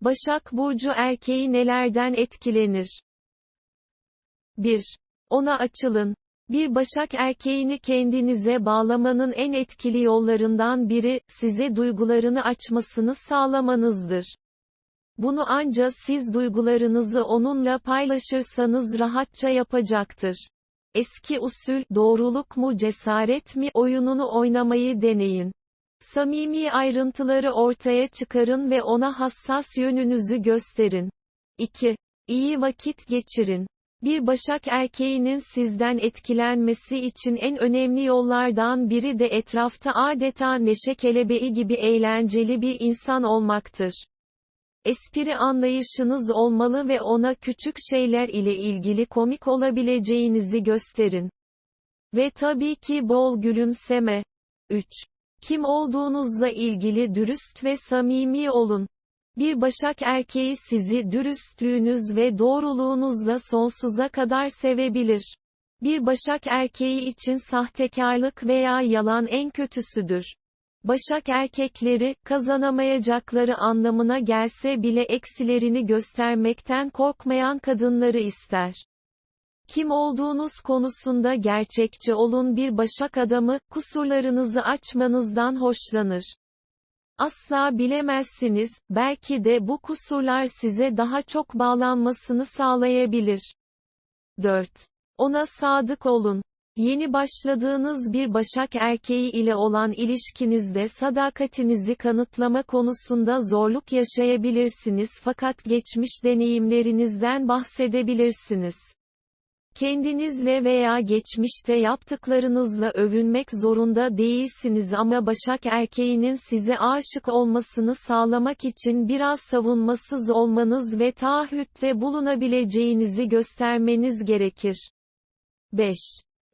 Başak Burcu erkeği nelerden etkilenir? 1. Ona açılın. Bir Başak erkeğini kendinize bağlamanın en etkili yollarından biri, size duygularını açmasını sağlamanızdır. Bunu anca siz duygularınızı onunla paylaşırsanız rahatça yapacaktır. Eski usul, doğruluk mu cesaret mi oyununu oynamayı deneyin. Samimi ayrıntıları ortaya çıkarın ve ona hassas yönünüzü gösterin. 2. İyi vakit geçirin. Bir Başak erkeğinin sizden etkilenmesi için en önemli yollardan biri de etrafta adeta neşe kelebeği gibi eğlenceli bir insan olmaktır. Espri anlayışınız olmalı ve ona küçük şeyler ile ilgili komik olabileceğinizi gösterin. Ve tabii ki bol gülümseme. 3. Kim olduğunuzla ilgili dürüst ve samimi olun. Bir Başak erkeği sizi dürüstlüğünüz ve doğruluğunuzla sonsuza kadar sevebilir. Bir Başak erkeği için sahtekarlık veya yalan en kötüsüdür. Başak erkekleri, kazanamayacakları anlamına gelse bile eksilerini göstermekten korkmayan kadınları ister. Kim olduğunuz konusunda gerçekçi olun bir Başak adamı, kusurlarınızı açmanızdan hoşlanır. Asla bilemezsiniz, belki de bu kusurlar size daha çok bağlanmasını sağlayabilir. 4. Ona sadık olun. Yeni başladığınız bir Başak erkeği ile olan ilişkinizde sadakatinizi kanıtlama konusunda zorluk yaşayabilirsiniz fakat geçmiş deneyimlerinizden bahsedebilirsiniz. Kendinizle veya geçmişte yaptıklarınızla övünmek zorunda değilsiniz ama Başak erkeğinin size aşık olmasını sağlamak için biraz savunmasız olmanız ve taahhütte bulunabileceğinizi göstermeniz gerekir. 5.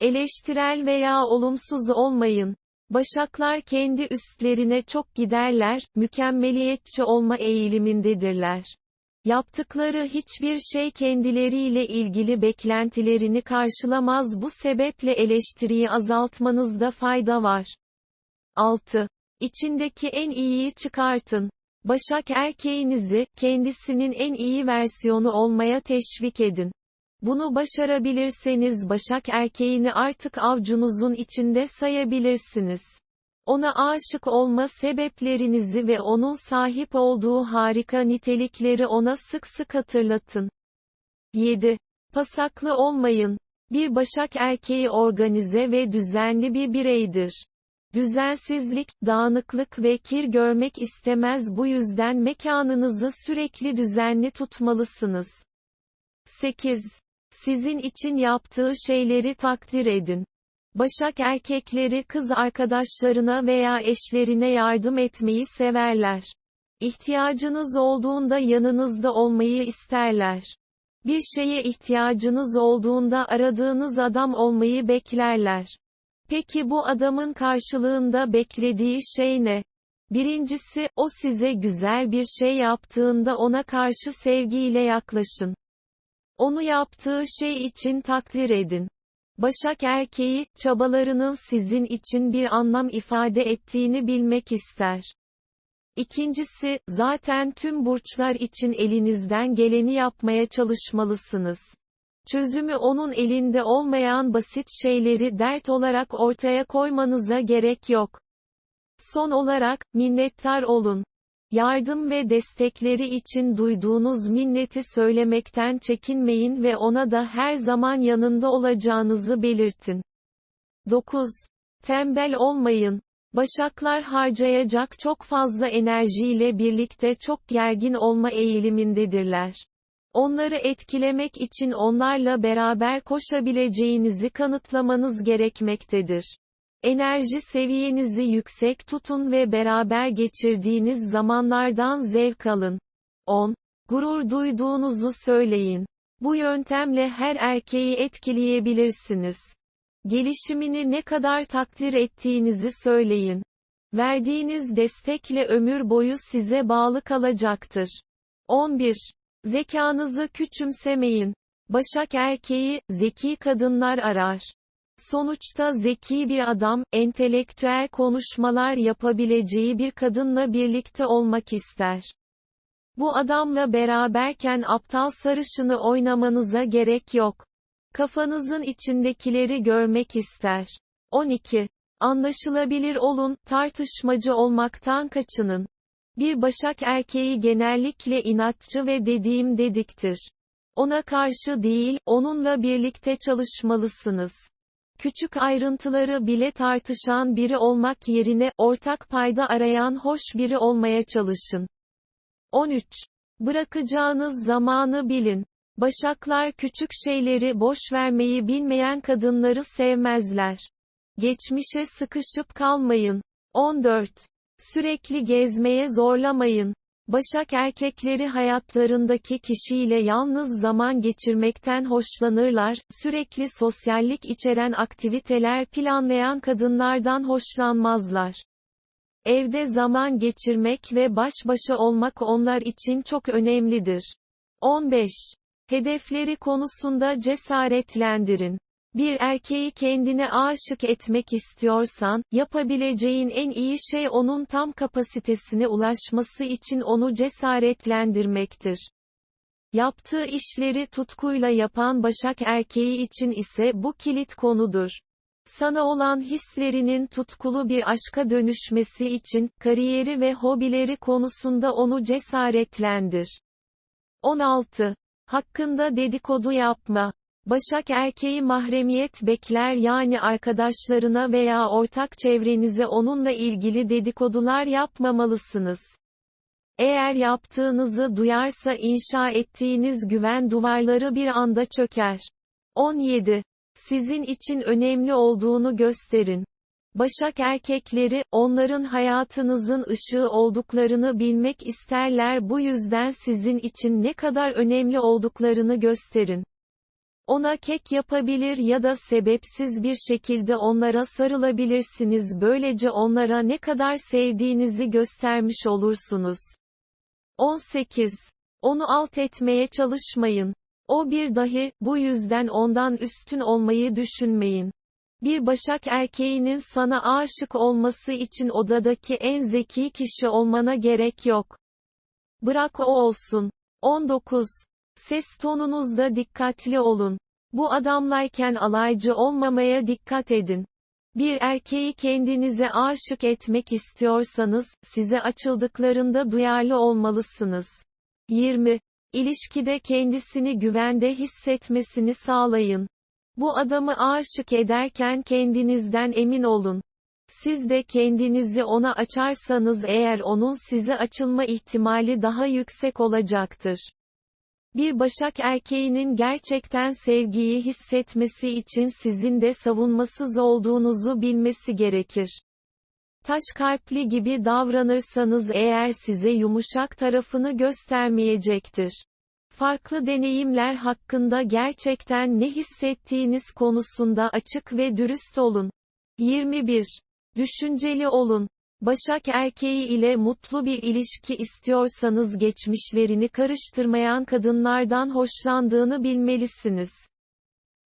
Eleştirel veya olumsuz olmayın. Başaklar kendi üstlerine çok giderler, mükemmeliyetçi olma eğilimindedirler. Yaptıkları hiçbir şey kendileriyle ilgili beklentilerini karşılamaz bu sebeple eleştiriyi azaltmanızda fayda var. 6. İçindeki en iyiyi çıkartın. Başak erkeğinizi, kendisinin en iyi versiyonu olmaya teşvik edin. Bunu başarabilirseniz Başak erkeğini artık avcunuzun içinde sayabilirsiniz. Ona aşık olma sebeplerinizi ve onun sahip olduğu harika nitelikleri ona sık sık hatırlatın. 7. Pasaklı olmayın. Bir Başak erkeği organize ve düzenli bir bireydir. Düzensizlik, dağınıklık ve kir görmek istemez bu yüzden mekanınızı sürekli düzenli tutmalısınız. 8. Sizin için yaptığı şeyleri takdir edin. Başak erkekleri kız arkadaşlarına veya eşlerine yardım etmeyi severler. İhtiyacınız olduğunda yanınızda olmayı isterler. Bir şeye ihtiyacınız olduğunda aradığınız adam olmayı beklerler. Peki bu adamın karşılığında beklediği şey ne? Birincisi, o size güzel bir şey yaptığında ona karşı sevgiyle yaklaşın. Onu yaptığı şey için takdir edin. Başak erkeği, çabalarının sizin için bir anlam ifade ettiğini bilmek ister. İkincisi, zaten tüm burçlar için elinizden geleni yapmaya çalışmalısınız. Çözümü onun elinde olmayan basit şeyleri dert olarak ortaya koymanıza gerek yok. Son olarak, minnettar olun. Yardım ve destekleri için duyduğunuz minneti söylemekten çekinmeyin ve ona da her zaman yanında olacağınızı belirtin. 9. Tembel olmayın. Başaklar harcayacak çok fazla enerjiyle birlikte çok gergin olma eğilimindedirler. Onları etkilemek için onlarla beraber koşabileceğinizi kanıtlamanız gerekmektedir. Enerji seviyenizi yüksek tutun ve beraber geçirdiğiniz zamanlardan zevk alın. 10. Gurur duyduğunuzu söyleyin. Bu yöntemle her erkeği etkileyebilirsiniz. Gelişimini ne kadar takdir ettiğinizi söyleyin. Verdiğiniz destekle ömür boyu size bağlı kalacaktır. 11. Zekanızı küçümsemeyin. Başak erkeği, zeki kadınlar arar. Sonuçta zeki bir adam, entelektüel konuşmalar yapabileceği bir kadınla birlikte olmak ister. Bu adamla beraberken aptal sarışını oynamanıza gerek yok. Kafanızın içindekileri görmek ister. 12. Anlaşılabilir olun, tartışmacı olmaktan kaçının. Bir başak erkeği genellikle inatçı ve dediğim dediktir. Ona karşı değil, onunla birlikte çalışmalısınız. Küçük ayrıntıları bile tartışan biri olmak yerine, ortak payda arayan hoş biri olmaya çalışın. 13. Bırakacağınız zamanı bilin. Başaklar küçük şeyleri boş vermeyi bilmeyen kadınları sevmezler. Geçmişe sıkışıp kalmayın. 14. Sürekli gezmeye zorlamayın. Başak erkekleri hayatlarındaki kişiyle yalnız zaman geçirmekten hoşlanırlar, sürekli sosyallik içeren aktiviteler planlayan kadınlardan hoşlanmazlar. Evde zaman geçirmek ve baş başa olmak onlar için çok önemlidir. 15. Hedefleri konusunda cesaretlendirin. Bir erkeği kendine aşık etmek istiyorsan, yapabileceğin en iyi şey onun tam kapasitesine ulaşması için onu cesaretlendirmektir. Yaptığı işleri tutkuyla yapan Başak erkeği için ise bu kilit konudur. Sana olan hislerinin tutkulu bir aşka dönüşmesi için, kariyeri ve hobileri konusunda onu cesaretlendir. 16. Hakkında dedikodu yapma. Başak erkeği mahremiyet bekler yani arkadaşlarına veya ortak çevrenize onunla ilgili dedikodular yapmamalısınız. Eğer yaptığınızı duyarsa inşa ettiğiniz güven duvarları bir anda çöker. 17. Sizin için önemli olduğunu gösterin. Başak erkekleri, onların hayatınızın ışığı olduklarını bilmek isterler bu yüzden sizin için ne kadar önemli olduklarını gösterin. Ona kek yapabilir ya da sebepsiz bir şekilde onlara sarılabilirsiniz böylece onlara ne kadar sevdiğinizi göstermiş olursunuz. 18. Onu alt etmeye çalışmayın. O bir dahi, bu yüzden ondan üstün olmayı düşünmeyin. Bir başak erkeğinin sana aşık olması için odadaki en zeki kişi olmana gerek yok. Bırak o olsun. 19. Ses tonunuzda dikkatli olun. Bu adamlayken alaycı olmamaya dikkat edin. Bir erkeği kendinize aşık etmek istiyorsanız, size açıldıklarında duyarlı olmalısınız. 20. İlişkide kendisini güvende hissetmesini sağlayın. Bu adamı aşık ederken kendinizden emin olun. Siz de kendinizi ona açarsanız eğer onun size açılma ihtimali daha yüksek olacaktır. Bir başak erkeğinin gerçekten sevgiyi hissetmesi için sizin de savunmasız olduğunuzu bilmesi gerekir. Taş kalpli gibi davranırsanız eğer size yumuşak tarafını göstermeyecektir. Farklı deneyimler hakkında gerçekten ne hissettiğiniz konusunda açık ve dürüst olun. 21. Düşünceli olun. Başak erkeği ile mutlu bir ilişki istiyorsanız geçmişlerini karıştırmayan kadınlardan hoşlandığını bilmelisiniz.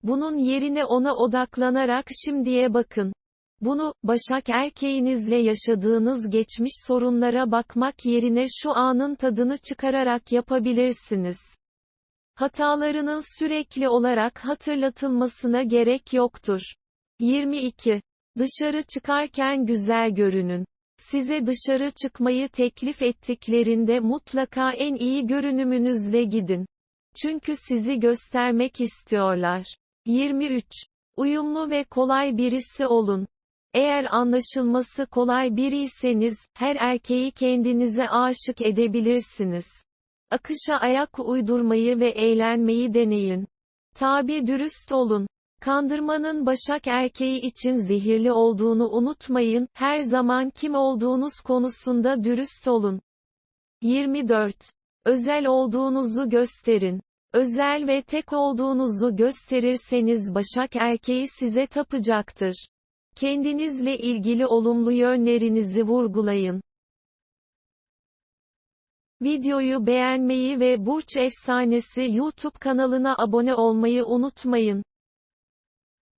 Bunun yerine ona odaklanarak şimdiye bakın. Bunu, Başak erkeğinizle yaşadığınız geçmiş sorunlara bakmak yerine şu anın tadını çıkararak yapabilirsiniz. Hatalarının sürekli olarak hatırlatılmasına gerek yoktur. 22. Dışarı çıkarken güzel görünün. Size dışarı çıkmayı teklif ettiklerinde mutlaka en iyi görünümünüzle gidin. Çünkü sizi göstermek istiyorlar. 23. Uyumlu ve kolay birisi olun. Eğer anlaşılması kolay biriyseniz, her erkeği kendinize aşık edebilirsiniz. Akışa ayak uydurmayı ve eğlenmeyi deneyin. Tabi dürüst olun. Kandırmanın başak erkeği için zehirli olduğunu unutmayın, her zaman kim olduğunuz konusunda dürüst olun. 24. Özel olduğunuzu gösterin. Özel ve tek olduğunuzu gösterirseniz başak erkeği size tapacaktır. Kendinizle ilgili olumlu yönlerinizi vurgulayın. Videoyu beğenmeyi ve Burç Efsanesi YouTube kanalına abone olmayı unutmayın.